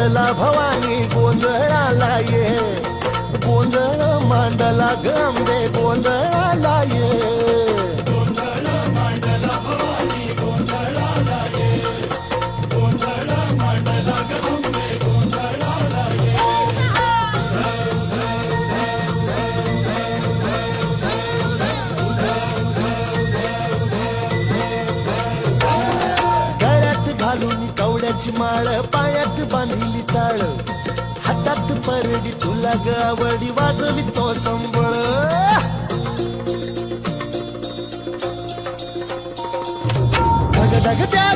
मांडला भवानी गोंधळाला ये. गोंधळ मांडला गंबे गोंधळाला ये. घालून कवड्याची माळ पायात बांधली चाळ. हातात परडी तुला गावडी वाजवी तो संबळ. धग धग त्या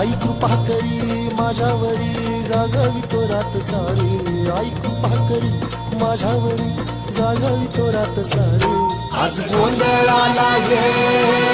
आई कृपा करी माझ्यावरी जागावी तो रात सारी. आई कृपा करी माझ्यावरी जागावी तो रात सारी. आज गोंधळाला ये.